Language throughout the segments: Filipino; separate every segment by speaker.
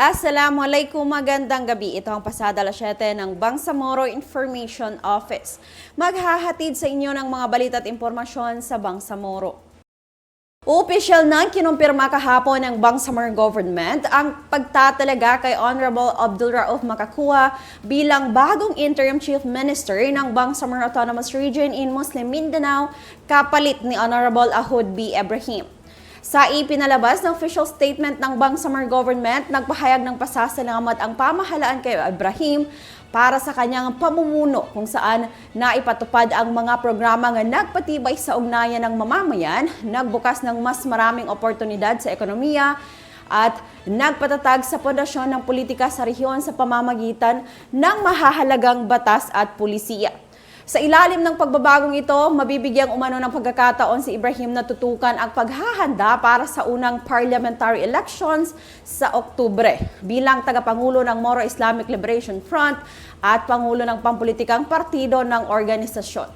Speaker 1: Assalamualaikum, magandang gabi. Ito ang pasada alas 7 ng Bangsamoro Information Office. Maghahatid sa inyo ng mga balita at impormasyon sa Bangsamoro. Opisyal na kinumpirma kahapon ng Bangsamoro Government ang pagtatalaga kay Honorable Abdul Rauf Makakua bilang bagong interim chief minister ng Bangsamoro Autonomous Region in Muslim Mindanao kapalit ni Honorable Ahud B. Ibrahim. Sa ipinalabas ng official statement ng Bangsamoro Government, nagpahayag ng pasasalamat ang pamahalaan kay Ibrahim para sa kanyang pamumuno kung saan naipatupad ang mga programa nga nagpatibay sa ugnayan ng mamamayan, nagbukas ng mas maraming oportunidad sa ekonomiya, at nagpatatag sa pundasyon ng politika sa rehiyon sa pamamagitan ng mahahalagang batas at pulisiya. Sa ilalim ng pagbabagong ito, mabibigyang umano ng pagkakataon si Ibrahim na tutukan ang paghahanda para sa unang parliamentary elections sa Oktubre bilang tagapangulo ng Moro Islamic Liberation Front at pangulo ng pampulitikang partido ng organisasyon.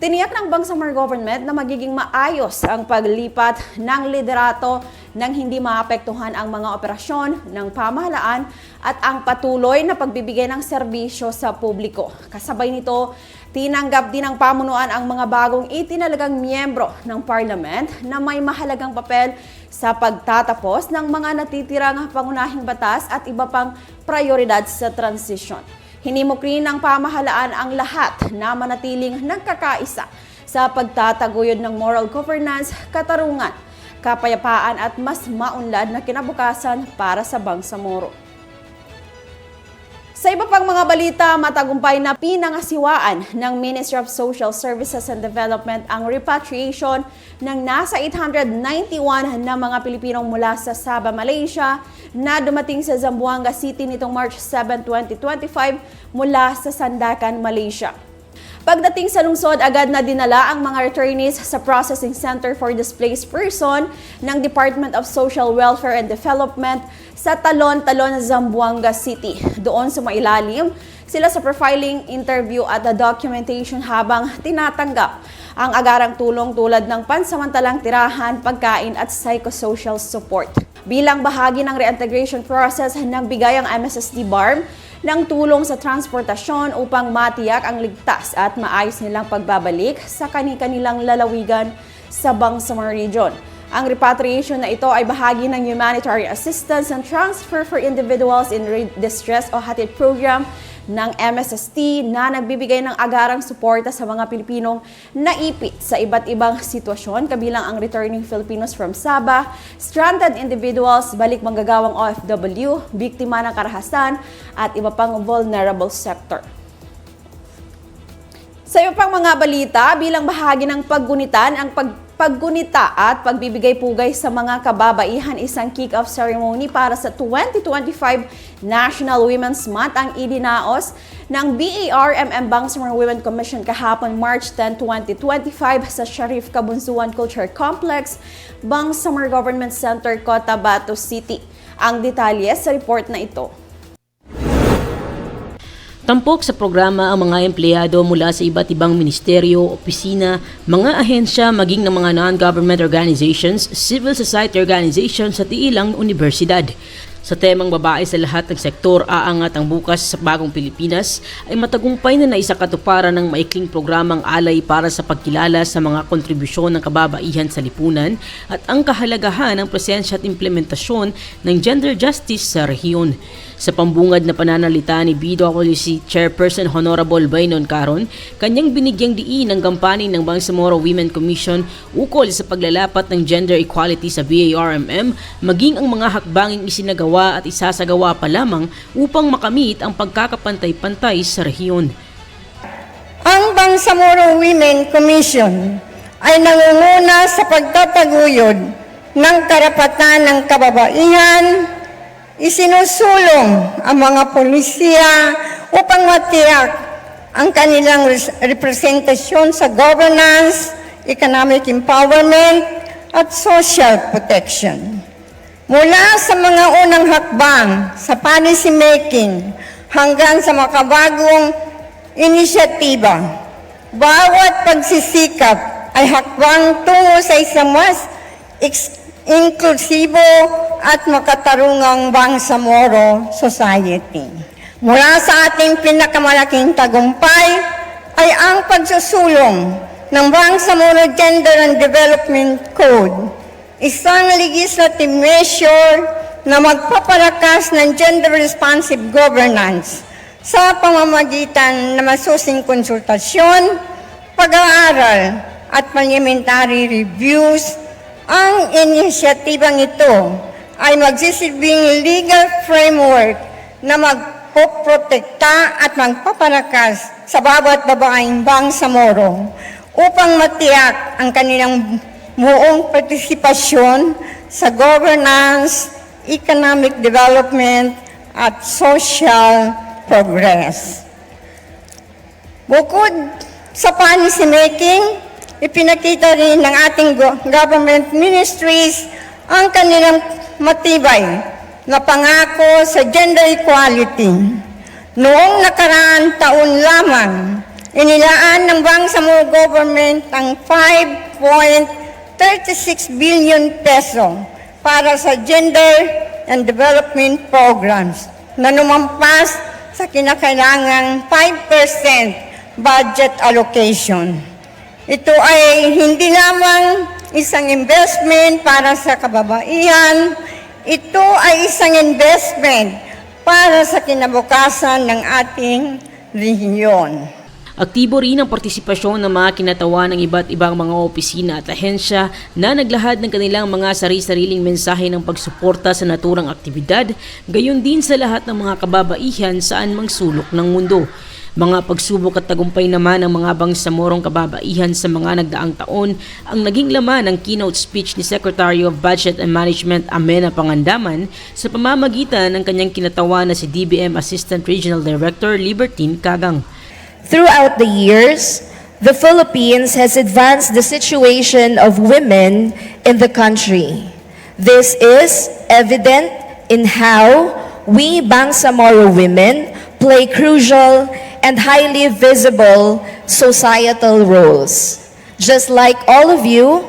Speaker 1: Tiniyak ng Bangsamoro Government na magiging maayos ang paglipat ng liderato nang hindi maapektuhan ang mga operasyon ng pamahalaan at ang patuloy na pagbibigay ng serbisyo sa publiko. Kasabay nito, tinanggap din ng pamunuan ang mga bagong itinalagang miyembro ng parliament na may mahalagang papel sa pagtatapos ng mga natitirang pangunahing batas at iba pang prioridad sa transisyon. Hinimok rin ng pamahalaan ang lahat na manatiling nagkakaisa sa pagtataguyod ng moral governance, katarungan, kapayapaan at mas maunlad na kinabukasan para sa Bangsamoro. Sa iba pang mga balita, matagumpay na pinangasiwaan ng Ministry of Social Services and Development ang repatriation ng nasa 891 na mga Pilipinong mula sa Sabah, Malaysia na dumating sa Zamboanga City nitong March 7, 2025 mula sa Sandakan, Malaysia. Pagdating sa lungsod, agad na dinala ang mga returnees sa Processing Center for Displaced Person ng Department of Social Welfare and Development sa Talon-Talon, Zamboanga City. Doon sumailalim sila sa profiling, interview at the documentation habang tinatanggap ang agarang tulong tulad ng pansamantalang tirahan, pagkain at psychosocial support. Bilang bahagi ng reintegration process, nagbigay ang MSSD BARM ng tulong sa transportasyon upang matiyak ang ligtas at maayos nilang pagbabalik sa kani-kanilang lalawigan sa Bangsamoro Region. Ang repatriation na ito ay bahagi ng Humanitarian Assistance and Transfer for Individuals in Distress o HATID program ng MSST na nagbibigay ng agarang suporta sa mga Pilipinong naipit sa iba't ibang sitwasyon kabilang ang returning Filipinos from Sabah, stranded individuals, balik manggagawang OFW, biktima ng karahasan at iba pang vulnerable sector. Sa iba pang mga balita, bilang bahagi ng paggunitan ang pag paggunita at pagbibigay pugay sa mga kababaihan isang kick-off ceremony para sa 2025 National Women's Month ang idinaos ng BARMM Bangsamoro Women Commission kahapon March 10, 2025 sa Sharif Kabunsuan Culture Complex, Bangsamoro Government Center, Cotabato City. Ang detalye sa report na ito.
Speaker 2: Tampok sa programa ang mga empleyado mula sa iba't ibang ministeryo, opisina, mga ahensya maging ng mga non-government organizations, civil society organizations at ilang universidad. Sa temang babae sa lahat ng sektor aangat ang bukas sa bagong Pilipinas ay matagumpay na naisakatuparan ng maikling programang alay para sa pagkilala sa mga kontribusyon ng kababaihan sa lipunan at ang kahalagahan ng presensya at implementasyon ng gender justice sa rehiyon. Sa pambungad na pananalita ni BWC Chairperson Honorable Baynon Caron, kanyang binigyang diin ang gampanin ng Bangsamoro Women Commission ukol sa paglalapat ng gender equality sa BARMM maging ang mga hakbanging isinagawa at isasagawa pa lamang upang makamit ang pagkakapantay-pantay sa rehiyon.
Speaker 3: Ang Bangsamoro Women Commission ay nangunguna sa pagtataguyod ng karapatan ng kababaihan, isinusulong ang mga polisiya upang matiyak ang kanilang res- representasyon sa governance, economic empowerment, at social protection. Mula sa mga unang hakbang sa policy making hanggang sa makabagong inisyatiba, bawat pagsisikap ay hakbang tungo sa isang mas inklusibo at makatarungang Bangsamoro Society. Mula sa ating pinakamalaking tagumpay ay ang pagsusulong ng Bangsamoro Gender and Development Code, isang legislative measure na magpapalakas ng gender-responsive governance sa pamamagitan ng masusing konsultasyon, pag-aaral at parliamentary reviews, ang inisyatibang ito ay magsisilbing legal framework na magpoprotekta at magpapalakas sa bawat babaeng bangsamoro upang matiyak ang kanilang buong partisipasyon sa governance, economic development, at social progress. Bukod sa policy making, ipinakita rin ng ating go- government ministries ang kanilang matibay na pangako sa gender equality. Noong nakaraan taon lamang, inilaan ng Bangsamoro government ang 5.36 billion peso para sa gender and development programs na numampas sa kinakailangang 5% budget allocation. Ito ay hindi lamang isang investment para sa kababaihan, ito ay isang investment para sa kinabukasan ng ating rehiyon.
Speaker 2: Aktibo rin ang partisipasyon ng mga kinatawan ng iba't ibang mga opisina at ahensya na naglahad ng kanilang mga sari-sariling mensahe ng pagsuporta sa naturang aktibidad, gayon din sa lahat ng mga kababaihan saan mang sulok ng mundo. Mga pagsubok at tagumpay naman ng mga bangsamorong kababaihan sa mga nagdaang taon ang naging laman ng keynote speech ni Secretary of Budget and Management Amena Pangandaman sa pamamagitan ng kanyang kinatawan na si DBM Assistant Regional Director Libertine Kagang.
Speaker 4: Throughout the years, the Philippines has advanced the situation of women in the country. This is evident in how we Bangsamoro women play crucial and highly visible societal roles. Just like all of you,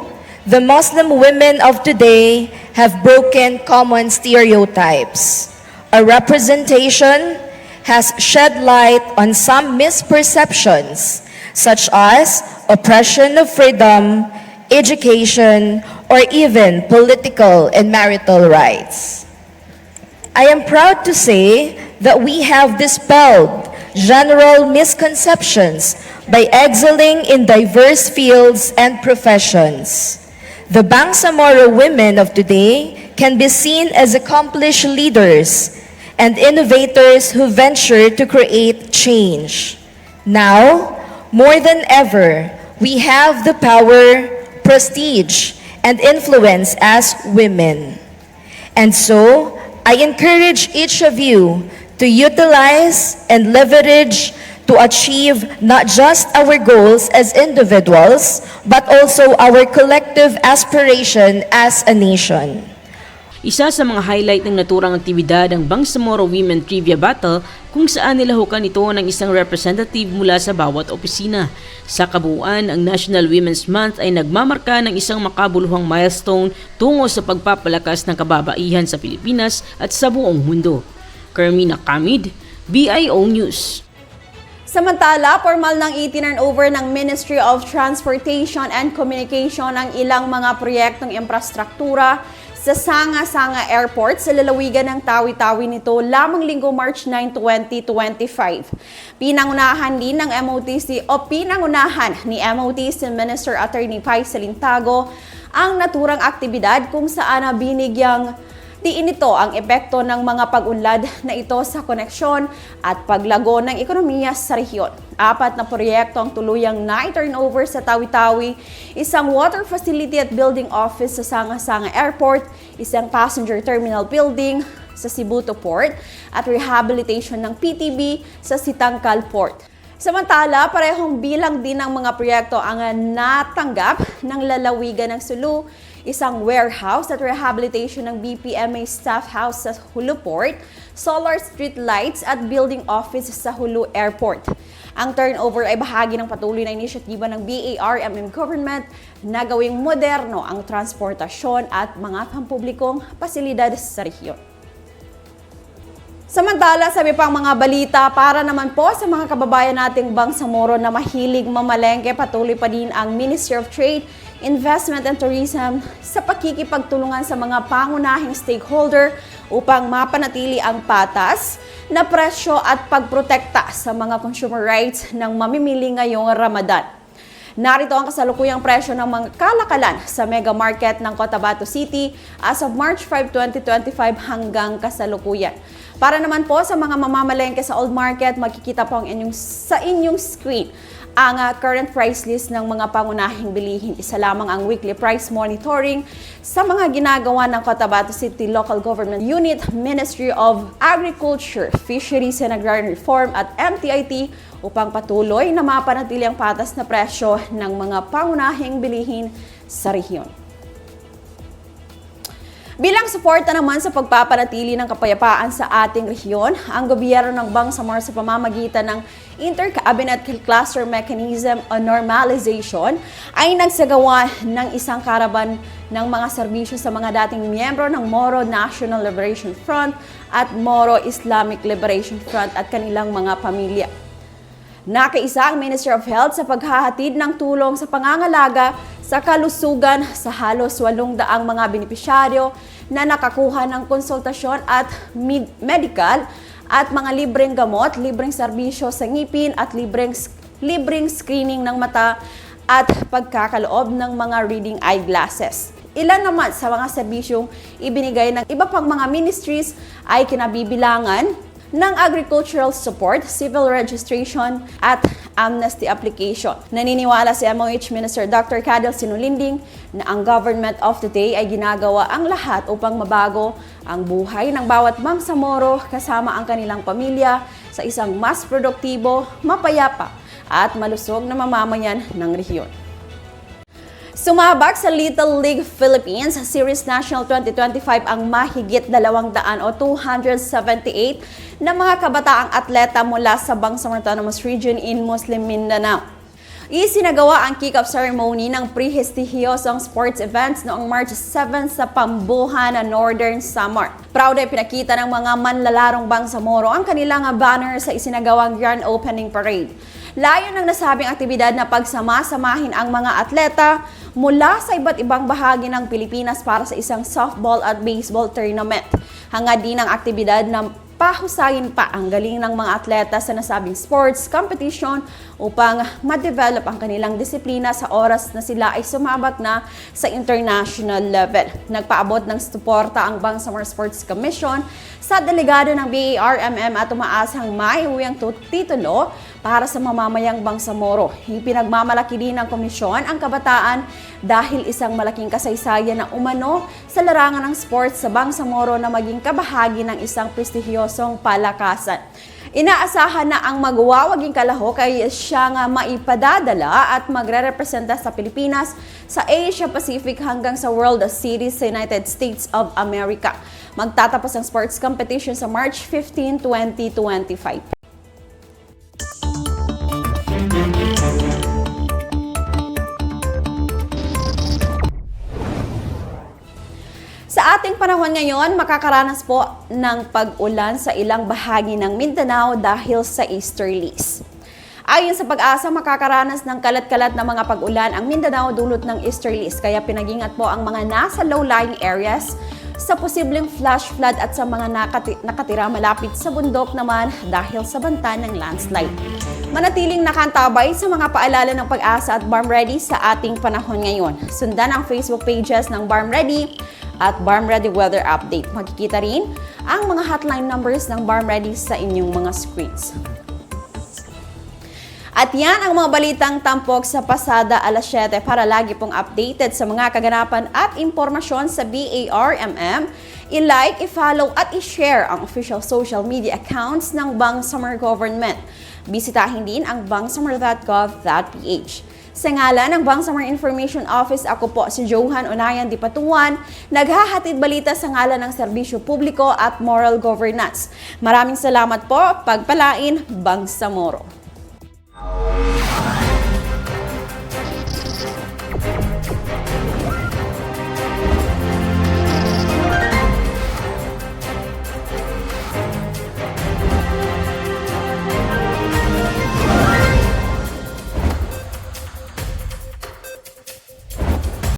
Speaker 4: the Muslim women of today have broken common stereotypes. Our representation has shed light on some misperceptions, such as oppression of freedom, education, or even political and marital rights. I am proud to say that we have dispelled general misconceptions by excelling in diverse fields and professions. The Bangsamoro women of today can be seen as accomplished leaders and innovators who venture to create change. Now, more than ever, we have the power, prestige, and influence as women. And so, I encourage each of you to utilize and leverage to achieve not just our goals as individuals, but also our collective aspiration as a nation.
Speaker 2: Isa sa mga highlight ng naturang aktibidad ang Bangsamoro Women Trivia Battle kung saan nilahukan ito ng isang representative mula sa bawat opisina. Sa kabuuan, ang National Women's Month ay nagmamarka ng isang makabuluhang milestone tungo sa pagpapalakas ng kababaihan sa Pilipinas at sa buong mundo. Carmina Kamid, BIO News.
Speaker 1: Samantala, formal nang itinurn over ng Ministry of Transportation and Communication ang ilang mga proyektong infrastruktura sa Sanga-Sanga Airport sa lalawigan ng Tawi-Tawi nito lamang linggo March 9, 2025. Pinangunahan din ng MOTC o pinangunahan ni MOTC Minister Attorney Pai Salintago ang naturang aktibidad kung saan binigyang Diin ito ang epekto ng mga pag-unlad na ito sa koneksyon at paglago ng ekonomiya sa rehiyon. Apat na proyekto ang tuluyang na-turnover sa Tawi-Tawi, isang water facility at building office sa Sanga-Sanga Airport, isang passenger terminal building sa Cebuto Port, at rehabilitation ng PTB sa Sitangkal Port. Samantala, parehong bilang din ng mga proyekto ang natanggap ng lalawigan ng Sulu, isang warehouse at rehabilitation ng BPMA staff house sa Hulu Port, solar street lights at building office sa Hulu Airport. Ang turnover ay bahagi ng patuloy na inisyatiba ng BARMM government na gawing moderno ang transportasyon at mga pampublikong pasilidad sa rehiyon. Samantala, sabi pang mga balita, para naman po sa mga kababayan nating Bangsamoro na mahilig mamalengke, patuloy pa din ang Ministry of Trade, Investment and Tourism sa pakikipagtulungan sa mga pangunahing stakeholder upang mapanatili ang patas na presyo at pagprotekta sa mga consumer rights ng mamimili ngayong Ramadan. Narito ang kasalukuyang presyo ng mga kalakalan sa mega market ng Cotabato City as of March 5, 2025 hanggang kasalukuyan. Para naman po sa mga mamamalengke sa old market, makikita po ang inyong, sa inyong screen ang ah, current price list ng mga pangunahing bilihin. Isa lamang ang weekly price monitoring sa mga ginagawa ng Cotabato City Local Government Unit, Ministry of Agriculture, Fisheries and Agrarian Reform at MTIT upang patuloy na mapanatili ang patas na presyo ng mga pangunahing bilihin sa rehiyon. Bilang suporta naman sa pagpapanatili ng kapayapaan sa ating rehiyon, ang gobyerno ng Bangsamoro sa pamamagitan ng Inter-Cabinet Cluster Mechanism on Normalization ay nagsagawa ng isang karaban ng mga serbisyo sa mga dating miyembro ng Moro National Liberation Front at Moro Islamic Liberation Front at kanilang mga pamilya. Nakaisa ang Ministry of Health sa paghahatid ng tulong sa pangangalaga sa kalusugan sa halos 800 mga benepisyaryo na nakakuha ng konsultasyon at med- medical at mga libreng gamot, libreng serbisyo sa ngipin at libreng, libreng screening ng mata at pagkakaloob ng mga reading eyeglasses. Ilan naman sa mga serbisyong ibinigay ng iba pang mga ministries ay kinabibilangan ng agricultural support, civil registration, at amnesty application. Naniniwala si MOH Minister Dr. Cadel Sinulinding na ang government of the day ay ginagawa ang lahat upang mabago ang buhay ng bawat Bangsamoro kasama ang kanilang pamilya sa isang mas produktibo, mapayapa, at malusog na mamamayan ng rehiyon. Sumabak sa Little League Philippines Series National 2025 ang mahigit 200 o 278 na mga kabataang atleta mula sa Bangsamoro Autonomous Region in Muslim Mindanao. Isinagawa ang kick-off ceremony ng prehistihiyosong sports events noong March 7 sa Pambuhan, Northern Samar. Proud ay pinakita ng mga manlalarong Bangsamoro ang kanilang banner sa isinagawang Grand Opening Parade. Layo ng nasabing aktibidad na pagsama-samahin ang mga atleta mula sa iba't ibang bahagi ng Pilipinas para sa isang softball at baseball tournament. Hangad din ang aktibidad na pahusayin pa ang galing ng mga atleta sa nasabing sports competition upang ma-develop ang kanilang disiplina sa oras na sila ay sumabak na sa international level. Nagpaabot ng suporta ang Bangsamoro Sports Commission sa delegado ng BARMM at umaasang may uwing titulo para sa mamamayang Bangsamoro. Ipinagmamalaki din ng komisyon ang kabataan dahil isang malaking kasaysayan na umano sa larangan ng sports sa Bangsamoro na maging kabahagi ng isang prestihiyosong palakasan. Inaasahan na ang magwawaging kalahok ay siya nga maipadadala at magre-representa sa Pilipinas sa Asia Pacific hanggang sa World Series sa United States of America. Magtatapos ang sports competition sa March 15, 2025. Ating panahon ngayon, makakaranas po ng pag-ulan sa ilang bahagi ng Mindanao dahil sa easterlies. Ayon sa pag-asa, makakaranas ng kalat-kalat na mga pag-ulan ang Mindanao dulot ng easterlies. Kaya pinagingat po ang mga nasa low-lying areas sa posibleng flash flood at sa mga nakati- nakatira malapit sa bundok naman dahil sa banta ng landslide. Manatiling nakantabay sa mga paalala ng pag-asa at Barm Ready sa ating panahon ngayon. Sundan ang Facebook pages ng Barm Ready at Barm Ready Weather Update. Makikita rin ang mga hotline numbers ng Barm Ready sa inyong mga screens. At yan ang mga balitang tampok sa pasada alas 7 para lagi pong updated sa mga kaganapan at impormasyon sa BARMM. I-like, i-follow at i-share ang official social media accounts ng Bangsamoro Government. Bisitahin din ang bangsamoro.gov.ph. Sa ngalan ng Bangsamoro Information Office, ako po si Johan Onayan Dipatuan, naghahatid balita sa ngalan ng serbisyo publiko at moral governance. Maraming salamat po, pagpalain, Bangsamoro.